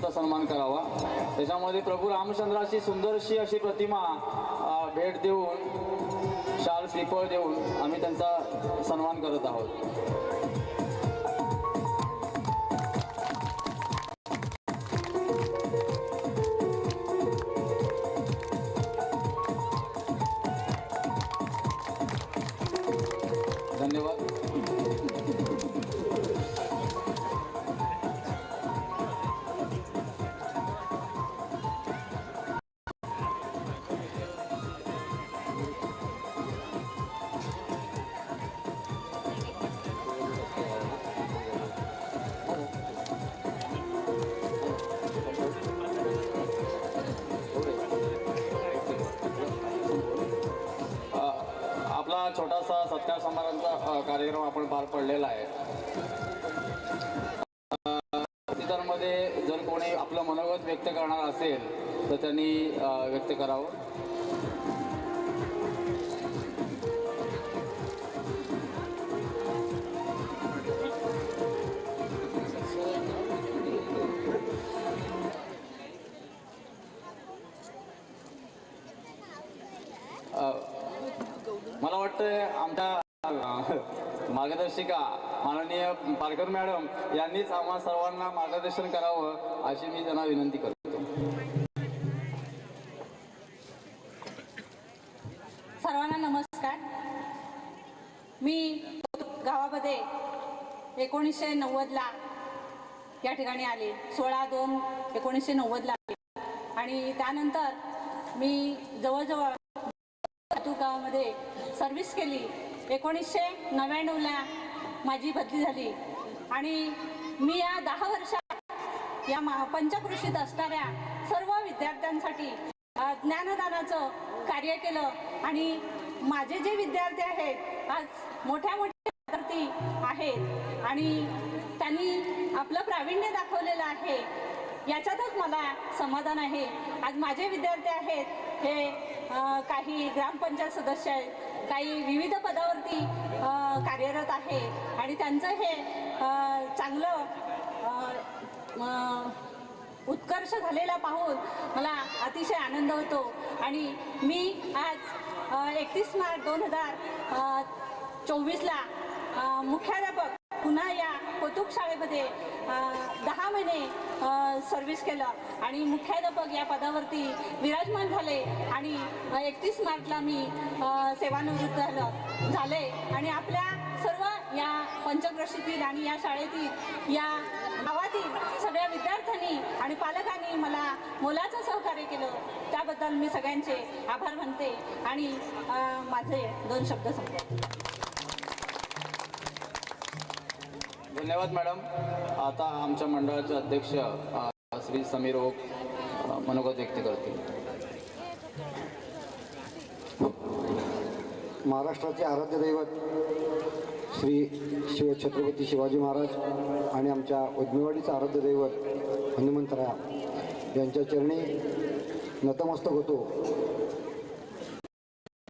त्यांचा सन्मान करावा. त्याच्यामध्ये प्रभू रामचंद्राची सुंदरशी अशी प्रतिमा भेट देऊन शाल श्रीफळ देऊन आम्ही त्यांचा सन्मान करत आहोत. छोटासा सत्कार समारंभचा कार्यक्रम आपण पार पडलेला आहे. मध्ये जर कोणी आपलं मनोगत व्यक्त करणार असेल तर त्यांनी व्यक्त करावं. पारकर मॅडम यांनीच आम्हा सर्वांना मार्गदर्शन करावं अशी मी त्यांना विनंती करतो. सर्वांना नमस्कार. मी गावामध्ये एकोणीसशे नव्वदला या ठिकाणी आले. सोळा दोन एकोणीसशे नव्वदला आले. आणि त्यानंतर मी जवळजवळ गावामध्ये सर्व्हिस केली. एकोणीसशे नव्याण्णवला माझी बदली झाली. आणि मी या दहा वर्षात या मा पंचकृषीत असणाऱ्या सर्व विद्यार्थ्यांसाठी ज्ञानदानाचं कार्य केलं. आणि माझे जे विद्यार्थी आहेत आज मोठ्या मोठ्या विद्यार्थी आहेत. आणि त्यांनी आपलं प्रावीण्य दाखवलेलं आहे. याच्यातच मला समाधान आहे. आज माझे विद्यार्थी आहेत हे काही ग्रामपंचायत सदस्य आहेत काही विविध पदावरती कार्यरत आहे. आणि त्यांचं हे चांगलं उत्कर्ष झालेला पाहून मला अतिशय आनंद होतो. आणि मी आज एकतीस मार्च दोन हजार चोवीसला मुख्याध्यापक पुन्हा या कौतुक शाळेमध्ये दहा महिने सर्व्हिस केलं. आणि मुख्याध्यापक या पदावरती विराजमान झाले. आणि एकतीस मार्चला मी सेवानिवृत्त झालं. झाले. आणि आपल्या सर्व या पंचक्रोशीतील आणि या शाळेतील या गावातील सगळ्या विद्यार्थ्यांनी आणि पालकांनी मला मोलाचं सहकार्य केलं. त्याबद्दल मी सगळ्यांचे आभार मानते. आणि माझे दोन शब्द सांगते धन्यवाद मॅडम. आता आमच्या मंडळाचे अध्यक्ष श्री समीर ओक मनोगत व्यक्त करतील. महाराष्ट्राचे आराध्य दैवत श्री शिव छत्रपती शिवाजी महाराज आणि आमच्या उजमेवाडीचं आराध्य दैवत हनुमंतराया यांच्या चरणी नतमस्तक होतो.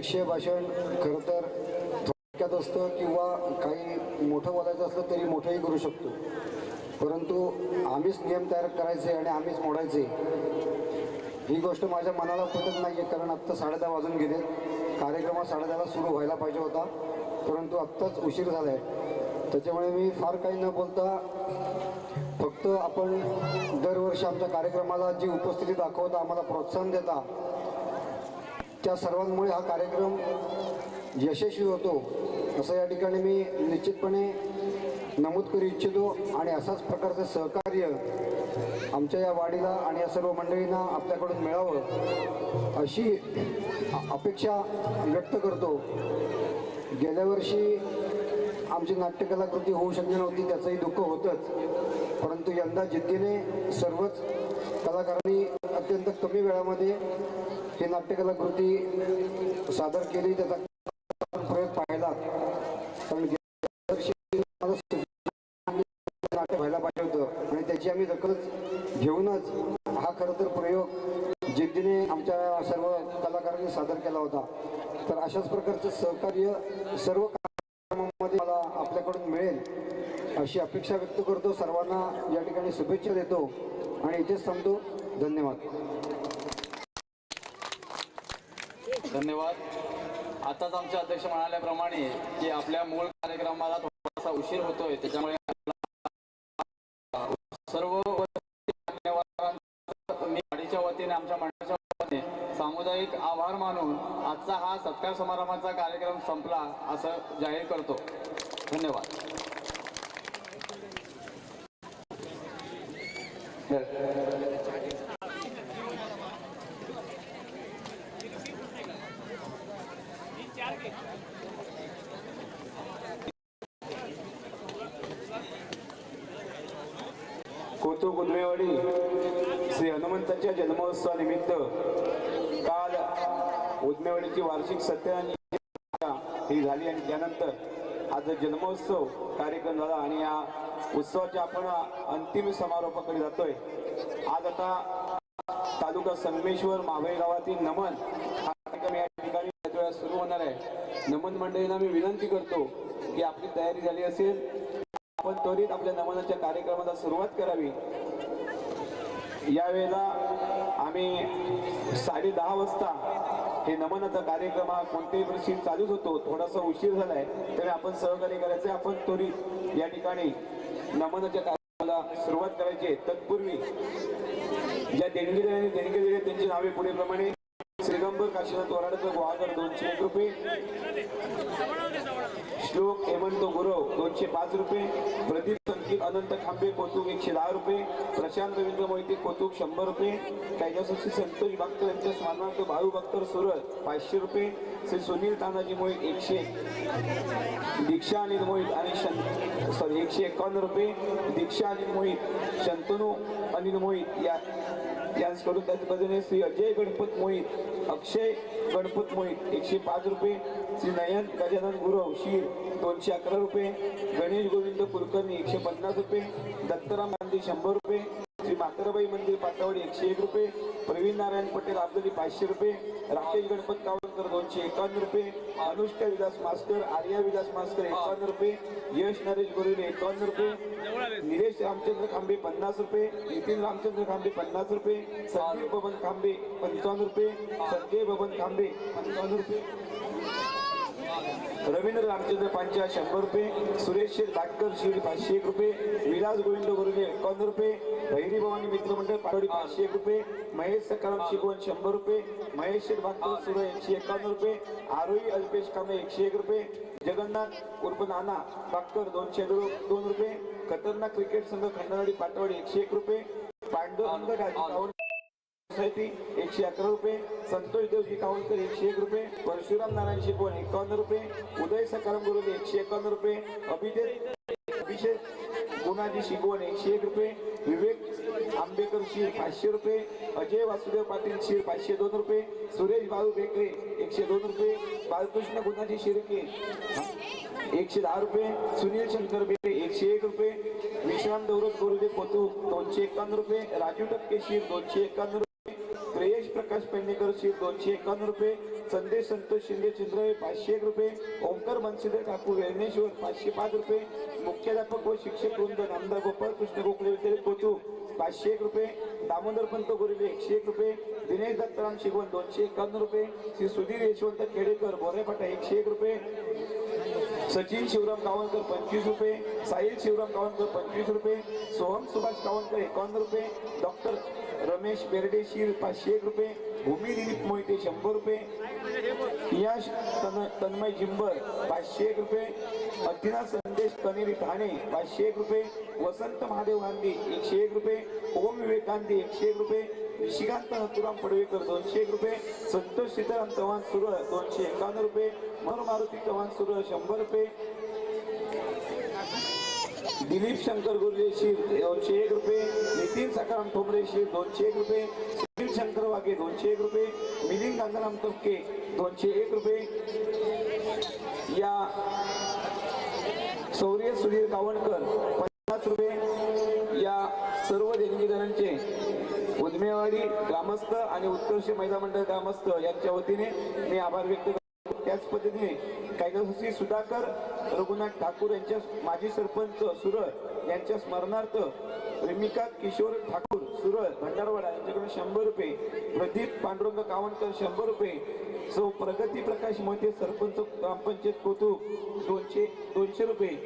विषय भाषण खरं तर इतक्यात असतं किंवा काही मोठं बोलायचं असलं तरी मोठंही करू शकतो. परंतु आम्हीच नियम तयार करायचे आणि आम्हीच मोडायचे ही गोष्ट माझ्या मनाला पटत नाही आहे कारण आत्ता साडेदहा वाजून गेले. कार्यक्रम साडेदहाला सुरू व्हायला पाहिजे होता. परंतु आत्ताच उशीर झाला आहे त्याच्यामुळे मी फार काही न बोलता फक्त आपण दरवर्षी आमच्या कार्यक्रमाला जी उपस्थिती दाखवता आम्हाला प्रोत्साहन देता त्या सर्वांमुळे हा कार्यक्रम यशस्वी होतो. असं या ठिकाणी मी निश्चितपणे नमूद करू इच्छितो आणि असाच प्रकारचं सहकार्य आमच्या या वाडीला आणि या सर्व मंडळींना आपल्याकडून मिळावं अशी अपेक्षा व्यक्त करतो. गेल्या वर्षी आमची नाट्यकलाकृती होऊ शकली नव्हती त्याचंही दुःख होतंच. परंतु यंदा जिद्दीने सर्वच कलाकारांनी अत्यंत कमी वेळामध्ये ही नाट्यकलाकृती सादर केली त्याचा असतात कारण व्हायला पाहिजे होतं आणि त्याची आम्ही दखलच घेऊनच हा खरं तर प्रयोग जिद्दीने आमच्या सर्व कलाकारांनी सादर केला होता तर अशाच प्रकारचं सहकार्य सर्व कार्यक्रमामध्ये मला आपल्याकडून मिळेल अशी अपेक्षा व्यक्त करतो सर्वांना या ठिकाणी शुभेच्छा देतो आणि इथेच थांबतो धन्यवाद धन्यवाद. आताच आमचे अध्यक्ष म्हणाल्याप्रमाणे की आपल्या मूळ कार्यक्रमाला थोडासा उशीर होतोय त्याच्यामुळे सर्व गाडीच्या वतीने आमच्या मंडळाच्या वतीने सामुदायिक आभार मानून आजचा हा सत्कार समारंभाचा कार्यक्रम संपला असं जाहीर करतो. धन्यवाद. कौतुक श्री हनुमंताच्या जन्मोत्सवानिमित्त काल उदमेवाडीची वार्षिक सत्याग्रह ही झाली आणि त्यानंतर आज जन्मोत्सव कार्यक्रम झाला आणि या उत्सवाच्या आपण अंतिम समारोपाकडे जातोय. आज आता तालुका संगमेश्वर मावळे गावातील नमन हा कार्यक्रम या ठिकाणी थोड्या सुरू होणार आहे. नमन मंडळींना मी विनंती करतो की आपली तयारी झाली असेल आपण त्वरित आपल्या नमनाच्या कार्यक्रमाला सुरुवात करावी. यावेळेला आम्ही साडे दहा वाजता हे नमनाचा कार्यक्रम हा कोणत्याही परिस्थितीत चालूच होतो. थोडासा उशीर झालाय तरी आपण सहकार्य करायचं आपण त्वरित या ठिकाणी नमनाच्या कार्यक्रमाला सुरुवात करायची आहे. तत्पूर्वी ज्या देणगी देणगी दिली त्यांची नावे पुढे प्रमाणे काशीनाथ वराडकर गुहागर दोनशे एक रुपये. श्लोक हेमंत गुरव दोनशे पाच रुपये. प्रदीप संकेत अनंत खांबे कौतुक एकशे दहा रुपये. प्रशांत रवींद्र मोहिते कौतुक शंभर रुपये. कैलासवासी संतोष भक्त यांच्या स्मरणार्थ बाळू भक्तर सुरत पाचशे रुपये. श्री सुनील तानाजी मोहित एकशे. दीक्षा अनिल मोहित आणि सॉरी एकशे एकावन्न रुपये. दीक्षा अनिल मोहित शंतनू अनिल मोहित या यांच्याकडून त्याच बाजूने श्री अजय गणपत मोहित अक्षय गणपत मोहित एकशे पाच रुपये श्री नयन गजानन गुरव शीर दोनशे अकरा रुपये गणेश गोविंद कुलकर्णी एकशे पन्नास रुपये दत्तराम गांधी शंभर रुपये श्री मातरबाई मंदिर पाटावडी एकशे एक रुपये प्रवीण नारायण पटेल आपली पाचशे रुपये राकेश गणपत कावळकर दोनशे एकावन्न रुपये अनुष्का विलास मास्कर आर्या विलास मास्कर एकावन्न रुपये यश नरेश गोरेने एकावन्न रुपये निलेश रामचंद्र खांबे पन्नास रुपये नितीन रामचंद्र खांबे पन्नास रुपये संदीप बबन खांबे पंचावन्न रुपये संजय बबन खांबे पंचावन्न रुपये. रवींद्र रामचंद्र पांच्या शंभर रुपये सुरेश शेठ दाटकर शिर पाचशे एक रुपये विलास गोविंद गुरुले एकावन्न रुपये भैरी भवानी मित्रमंडळ पाटोडी पाचशे एक रुपये महेश सकाराम शिकवण शंभर रुपये महेश शेठ भागवत सुरे एकशे एकावन्न रुपये आरोही अल्पेश कांबळे एकशे एक रुपये जगन्नाथ उर्फ नाना भागकर दोनशे दोन रुपये खतरनाक क्रिकेट संघ खंडावाडी पाटवाडी एकशे एक रुपये पांडुरंग राजकावड सोसायटी एकशे अकरा रुपये संतोष देवजी कावणकर एकशे एक रुपये परशुराम नारायण शिकवण एकावन्न रुपये उदय सकाराम गुरुदे एकशे एकावन्न रुपये अभिदेव अभिषेक गुणाजी शिकवण एकशे एक रुपये विवेक आंबेकर शीर पाचशे रुपये अजय वासुदेव पाटील शीर पाचशे दोन रुपये सुरेश बाळू बेकरे एकशे दोन रुपये बालकृष्ण गुणाजी शिर्के एकशे दहा रुपये सुनील शंकर बेरे एकशे एक रुपये विश्राम दौरत गुरुदेव पोतू दोनशे एकावन्न रुपये राजू टक्के शीर दोनशे एकावन्न रुपये. प्रकाश पेडणेकर शिव दोनशे एकावन्न रुपये. संदेश संतोष शिंदे चिंद्रवे पाचशे एक रुपये. ओंकार मनसीधर ठाकूर वेळनेश्वर पाचशे पाच रुपये. मुख्याध्यापक व शिक्षक वृंद नामदार गोपाळ कृष्ण गोखले विद्यालय कोतू पाचशे एक रुपये. दामोदर पंत गोरिले एकशे एक रुपये. दिनेश दत्ताराम शिगवण दोनशे एकावन्न रुपये. श्री सुधीर यशवंत खेडेकर बोरेपाटा एकशे एक रुपये. सचिन शिवराम गावणकर पंचवीस रुपये. साहिल शिवराम गावणकर पंचवीस रुपये. सोहम सुभाष गावणकर एकावन्न रुपये. डॉक्टर रमेश बेर्डेशीर पाचशे एक रुपये भूमी दिलीप मोहिते शंभर रुपये यश तन तन्मय जिंबर पाचशे एक रुपये अदिना संदेश कनेरी ठाणे पाचशे एक रुपये वसंत महादेव गांधी एकशे एक रुपये ओम विवेक गांधी एकशे एक रुपये निशिकांत हतुराम पडवेकर दोनशे एक रुपये संतोष सीताराम चव्हाण सुरळ दोनशे एकावन्न रुपये मनोहर चव्हाण सुरळ शंभर रुपये दिलीप शंकर गुरुजे दोनशे एक रुपये नितीन सकाराम ठोंबरेशी दोनशे एक रुपये सुनील शंकर वाघे दोनशे एक रुपये मिलिंद गंगाराम तपके दोनशे एक रुपये या शौर्य सुधीर गावणकर पन्नास रुपये या सर्व देणगीदारांचे उदमेवाडी ग्रामस्थ आणि उत्कर्ष महिला मंडळ ग्रामस्थ यांच्या वतीने मी आभार व्यक्त करतो. त्याच पद्धतीने कैलासवासी सुधाकर रघुनाथ ठाकूर यांच्या माजी सरपंच सुरळ यांच्या स्मरणार्थ प्रेमिका किशोर ठाकूर सुरळ भंडारवाडा यांच्याकडून शंभर रुपये प्रदीप पांडुरंग कावणकर शंभर रुपये सौ प्रगती प्रकाश मोहिते सरपंच ग्रामपंचायत कोतुक दोनशे दोनशे रुपये.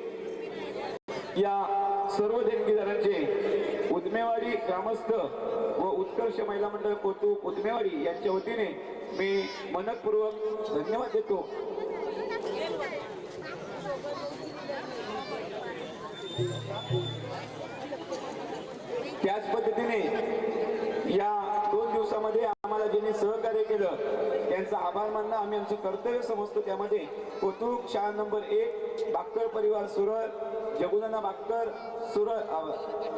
या सर्व देणगीदारांचे उदमेवाडी ग्रामस्थ व उत्कर्ष महिला मंडळ कोतुक उदमेवाडी यांच्या वतीने मी मनपूर्वक धन्यवाद देतो. त्याच पद्धतीने या दोन दिवसामध्ये आम्हाला ज्यांनी सहकार्य केलं त्यांचा आभार मानणं आम्ही आमचं कर्तव्य समजतो. त्यामध्ये कोतुक शाळा नंबर एक बाक्कर परिवार सुरळ जगुनाना बाक्कर सुरळ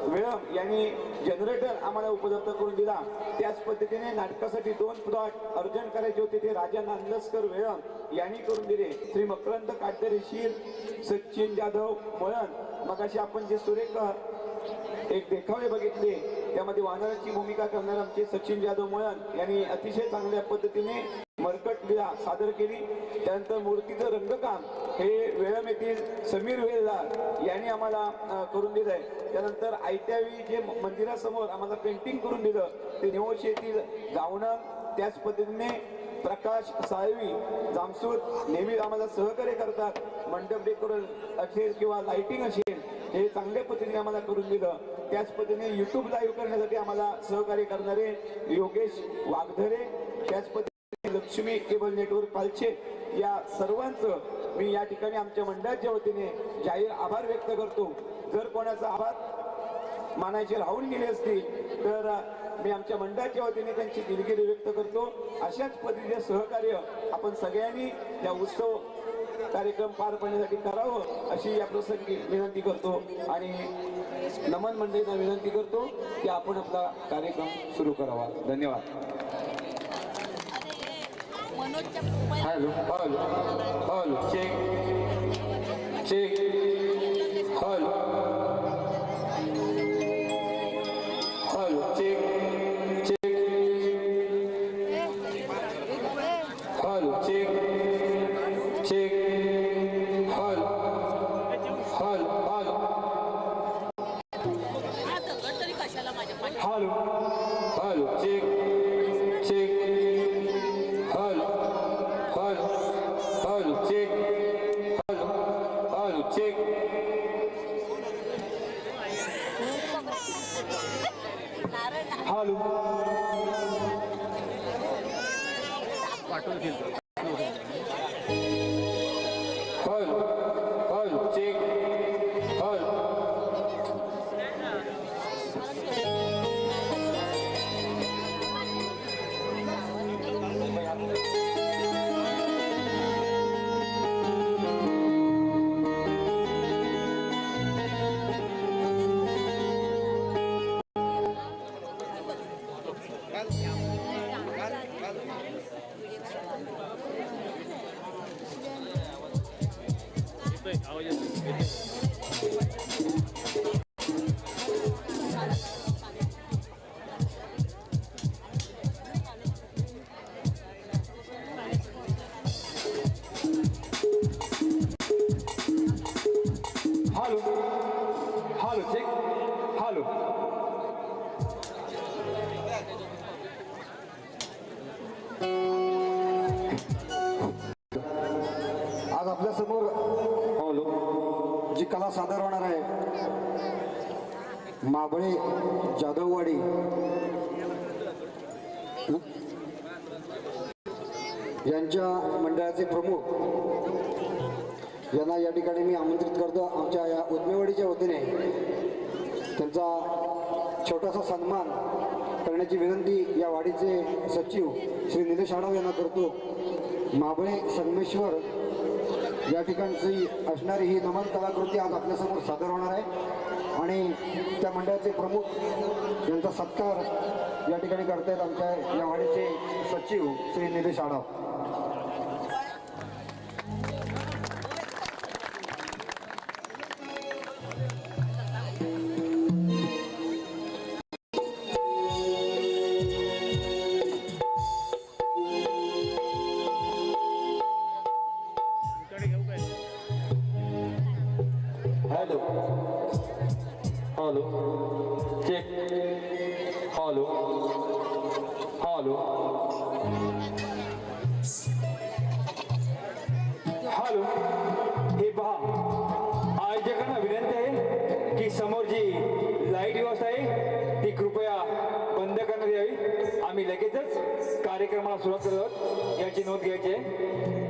वेळम यांनी जनरेटर आम्हाला उपलब्ध करून दिला. त्याच पद्धतीने नाटकासाठी दोन प्लॉट अर्जंट करायचे होते ते राजा नांदसकर वेळम यांनी करून दिले. श्री मकरंद काटदरे शीर सचिन जाधव मळण मगाशी आपण जे सुरेख एक देखावे बघितले त्यामध्ये वानराची भूमिका करणारे आमचे सचिन जाधव मळन यांनी अतिशय चांगल्या पद्धतीने मरकट लिला सादर केली. त्यानंतर मूर्तीचं रंगकाम हे वेळम येथील समीर वेलदार यांनी आम्हाला करून करून दिलंय. त्यानंतर आयत्यावेळी जे मंदिरासमोर आम्हाला पेंटिंग करून दिलं ते निवोश येथील गावणं त्याच पद्धतीने प्रकाश साळवी जामसूर नेहमी आम्हाला सहकार्य करतात. मंडप डेकोरेशन असेल किंवा लाइटिंग असेल हे चांगल्या पद्धतीने आम्हाला करून दिलं. त्याच पद्धतीने युट्यूब लाईव्ह करण्यासाठी आम्हाला सहकार्य करणारे योगेश वाघधरे त्याच पद्धतीने लक्ष्मी केबल नेटवर्क पालचे या सर्वांचं मी या ठिकाणी आमच्या मंडळाच्या वतीने जाहीर आभार व्यक्त करतो. जर कोणाचा आभार मानायचे राहून गेले असतील तर मी आमच्या मंडळाच्या वतीने त्यांची दिलगिरी व्यक्त करतो. अशाच पद्धतीचे सहकार्य आपण सगळ्यांनी या उत्सव कार्यक्रम पार पाडण्यासाठी करावं अशी या प्रसंगी विनंती करतो आणि नमन मंडळींना विनंती करतो की आपण आपला कार्यक्रम सुरू करावा. धन्यवाद. Hello hello hello check check hello hello check check Mabale Jadhavwadi. यांच्या मंडळाचे प्रमुख। यांना या ठिकाणी मी आमंत्रित करतो. आमच्या या उदमेवाडीच्या वतीने त्यांचा छोटासा सन्मान करण्याची विनंती या वाडीचे सचिव श्री निलेश आढाव यांना करतो. माबळे संगमेश्वर या ठिकाणची असणारी ही नमन कलाकृती आज आपल्यासमोर सादर होणार आहे. आणि त्या मंडळाचे प्रमुख यांचा सत्कार या ठिकाणी करतायत आमच्या या वाडीचे सचिव Shri Nilesh Adhav hello check hello hello hello हे पहा. आयोजकांना विनंती आहे की समोर जी लाइट व्यवस्था आहे ती कृपया बंद करण्यात यावी. आम्ही लगेचच कार्यक्रमाला सुरुवात करत याची नोंद घ्यायची आहे.